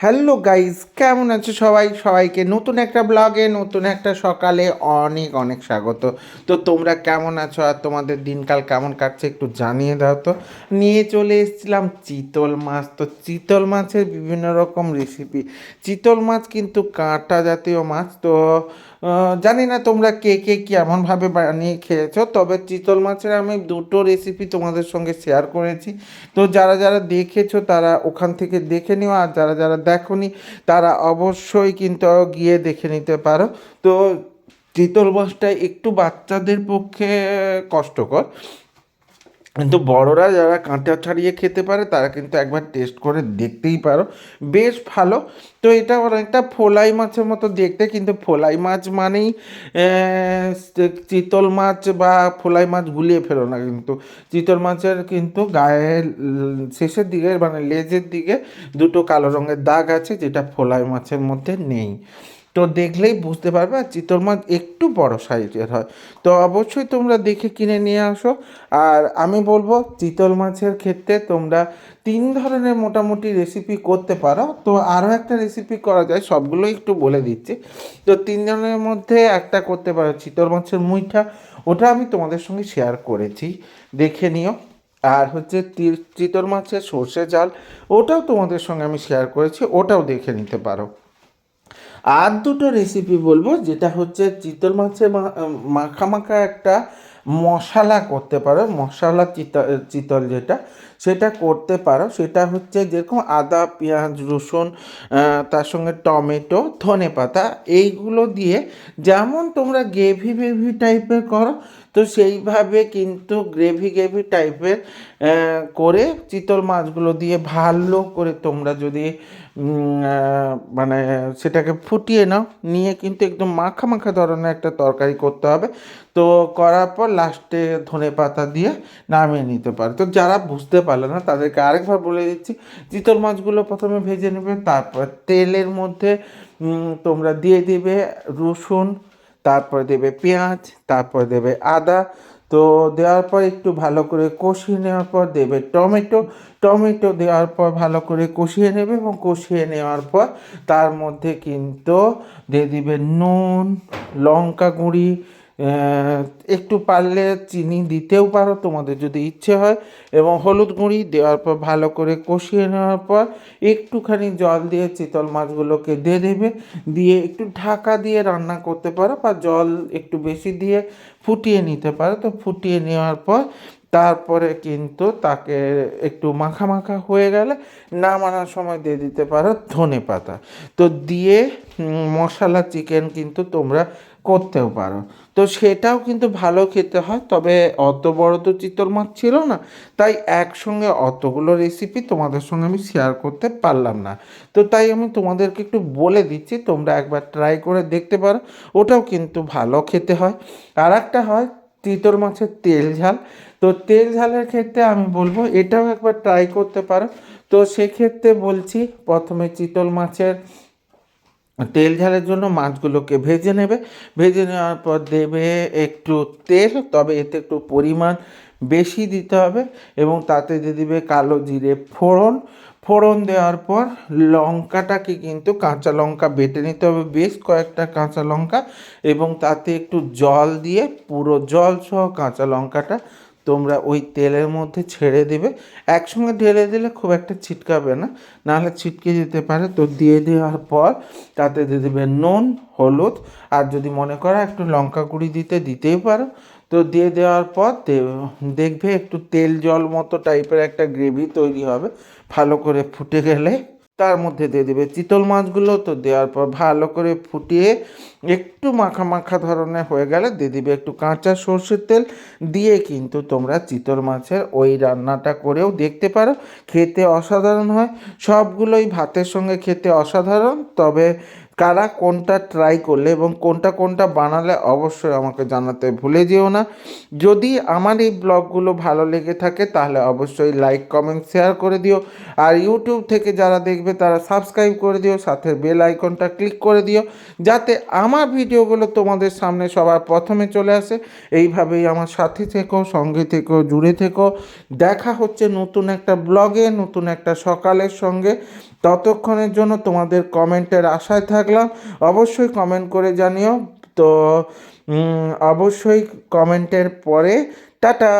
Hello guys কেমন আছো সবাই? সবাইকে নতুন একটা ব্লগে নতুন একটা সকালে অনেক অনেক স্বাগত। তো তোমরা কেমন আছো আর তোমাদের দিনকাল কেমন কাটছে একটু জানিয়ে দাও তো। নিয়ে চলে এসেছিলাম চিতল মাছ। তো চিতল মাছের বিভিন্ন রকম রেসিপি চিতল মাছ কিন্তু কাঁটা জাতীয় মাছ, তো জানি না তোমরা কে কে কেমনভাবে বানিয়ে খেয়েছো, তবে চিতল মাছের আমি দুটো রেসিপি তোমাদের সঙ্গে শেয়ার করেছি। তো যারা যারা দেখেছ তারা ওখান থেকে দেখে নিও, আর যারা যারা দেখোনি তারা অবশ্যই কিন্তু গিয়ে দেখে নিতে পারো। তো চিতল মাছটা একটু বাচ্চাদের পক্ষে কষ্টকর। কিন্তু বড়রা যারা কাঁটা ছাড়িয়ে খেতে পারে, তারা কিন্তু একবার টেস্ট করে দেখতেই পারো। বেশ ভালো। তো এটা অনেকটা ফোলাই মাছের মতো দেখতে, কিন্তু ফোলাই মাছ মানেই চিতল মাছ বা ফোলাই মাছ গুলিয়ে ফেলো না কিন্তু। চিতল মাছের কিন্তু গায়ে শেষের দিকে মানে লেজের দিকে দুটো কালো রঙের দাগ আছে, যেটা ফোলাই মাছের মধ্যে নেই। তো দেখলেই বুঝতে পারবে আর চিতল মাছ একটু বড় সাইজের হয়। তো অবশ্যই তোমরা দেখে কিনে নিয়ে আসো। আর আমি বলব চিতল মাছের ক্ষেত্রে তোমরা তিন ধরনের মোটামুটি রেসিপি করতে পারো। তো আরও একটা রেসিপি করা যায়, সবগুলো একটু বলে দিচ্ছি। তো তিন ধরনের মধ্যে একটা করতে পারো চিতল মাছের মুইঠা। ওটা আমি তোমাদের সঙ্গে শেয়ার করেছি। দেখে নিও। আর হচ্ছে চিতল মাছের সর্ষে জাল, ওটাও তোমাদের সঙ্গে আমি শেয়ার করেছি, ওটাও দেখে নিতে পারো। আর দুটো রেসিপি বলব, যেটা হচ্ছে চিতল মাছের মাখা মাখা একটা মশলা করতে পারো, মশলা চিতা, চিতল যেটা, সেটা করতে পারো। সেটা হচ্ছে যেরকম আদা, পেঁয়াজ, রসুন তার সঙ্গে টমেটো ধনে পাতা এইগুলো দিয়ে যেমন তোমরা গ্রেভি গ্রেভি টাইপের করো তো সেইভাবে কিন্তু গ্রেভি গ্রেভি টাইপের করে চিতল মাছগুলো দিয়ে ভালো করে তোমরা যদি মানে সেটাকে ফুটিয়ে নাও, নিয়ে কিন্তু একদম মাখা মাখা ধরনের একটা তরকারি করতে হবে। তো করার পর লাস্টে ধনে পাতা দিয়ে নামিয়ে নিতে পারো। তো যারা বুঝতে পারল না, তাদেরকে আরেকবার বলে দিচ্ছি, চিতল মাছগুলো প্রথমে ভেজে নেবে, তারপর তেলের মধ্যে তোমরা দিয়ে দিবে রসুন তারপর দেবে পেঁয়াজ, তারপর দেবে আদা। তো দেওয়ার পর একটু ভালো করে কষিয়ে নেওয়ার পর দেবে টমেটো। টমেটো দেওয়ার পর ভালো করে কষিয়ে নেবে এবং কষিয়ে নেওয়ার পর তার মধ্যে কিন্তু দিয়ে দিবে নুন, লঙ্কা গুঁড়ি একটু পারলে চিনি দিতেও পারো, তোমাদের যদি ইচ্ছে হয়। এবং হলুদ গুঁড়ি দেওয়ার পর ভালো করে কষিয়ে নেওয়ার পর একটুখানি জল দিয়ে চিতল মাছগুলোকে দিয়ে দেবে। দিয়ে একটু ঢাকা দিয়ে রান্না করতে পারো বা জল একটু বেশি দিয়ে ফুটিয়ে নিতে পারো। তো ফুটিয়ে নেওয়ার পর তারপরে কিন্তু তাকে একটু মাখা মাখা হয়ে গেলে নামানোর সময় দিয়ে দিতে পারো ধনে পাতা। তো দিয়ে মশলা, চিকেন কিন্তু তোমরা করতেও পারো। তো সেটাও কিন্তু ভালো খেতে হয়, তবে অত বড় তো চিতল মাছ ছিল না। তাই একসঙ্গে অতগুলো রেসিপি তোমাদের সঙ্গে আমি শেয়ার করতে পারলাম না। তো তাই আমি তোমাদেরকে একটু বলে দিচ্ছি, তোমরা একবার ট্রাই করে দেখতে পারো। ওটাও কিন্তু ভালো খেতে হয়। আর একটা হয় চিতল মাছের তেল ঝাল। তো তেল ঝালের ক্ষেত্রে আমি বলব, এটাও একবার ট্রাই করতে পারো। তো সেক্ষেত্রে বলছি, প্রথমে চিতল মাছের তেল ঝালের জন্য মাছগুলোকে ভেজে নেবে। ভেজে নেওয়ার পর দেবে একটু তেল, তবে এতে একটু পরিমাণ বেশি দিতে হবে এবং তাতে দিয়ে দিবে কালো জিরে ফোড়ন। ফোড়ন দেওয়ার পর লঙ্কাটাকে কিন্তু কাঁচা লঙ্কা বেটে নিতে হবে, বেশ কয়েকটা কাঁচা লঙ্কা এবং তাতে একটু জল দিয়ে পুরো জল সহ কাঁচা লঙ্কাটা তোমরা ওই তেলের মধ্যে ছেড়ে দেবে। একসঙ্গে ঢেলে দিলে খুব একটা ছিটকাবে না, নাহলে ছিটকে যেতে পারে। তো দিয়ে দেওয়ার পর তাতে দিয়ে দেবে নুন, হলুদ, আর যদি মনে করো একটু লঙ্কা গুঁড়ি দিতে, দিতেই পারো তো দিয়ে দেওয়ার পর দেখবে একটু তেল জল মতো টাইপের একটা গ্রেভি তৈরি হবে। ভালো করে ফুটে গেলে তার মধ্যে দিয়ে দেবে চিতল মাছগুলো। তো দেওয়ার পর ভালো করে ফুটিয়ে একটু মাখা মাখা ধরনের হয়ে গেলে দিয়ে দিবে একটু কাঁচা সর্ষের তেল। দিয়ে কিন্তু তোমরা চিতল মাছের ওই রান্নাটা করেও দেখতে পারো। খেতে অসাধারণ হয়। সবগুলোই ভাতের সঙ্গে খেতে অসাধারণ। তবে কারা কোনটা ট্রাই করলে এবং কোনটা কোনটা বানালে অবশ্যই আমাকে জানাতে ভুলে যেও না। যদি আমার এই ব্লগগুলো ভালো লেগে থাকে তাহলে অবশ্যই লাইক কমেন্ট শেয়ার করে দিও। আর ইউটিউব থেকে যারা দেখবে তারা সাবস্ক্রাইব করে দিও, সাথে বেল আইকনটা ক্লিক করে দিও, যাতে আমার ভিডিওগুলো তোমাদের সামনে সবার প্রথমে চলে আসে। এইভাবেই আমার সাথে থেকো, সঙ্গে থেকো, জুড়ে থেকো। দেখা হচ্ছে নতুন একটা ব্লগে নতুন একটা সকালের সঙ্গে। ততক্ষণের জন্য তোমাদের কমেন্টের আশায় থাকলাম। অবশ্যই কমেন্ট করে জানিও। তো অবশ্যই কমেন্টের পরে, টাটা!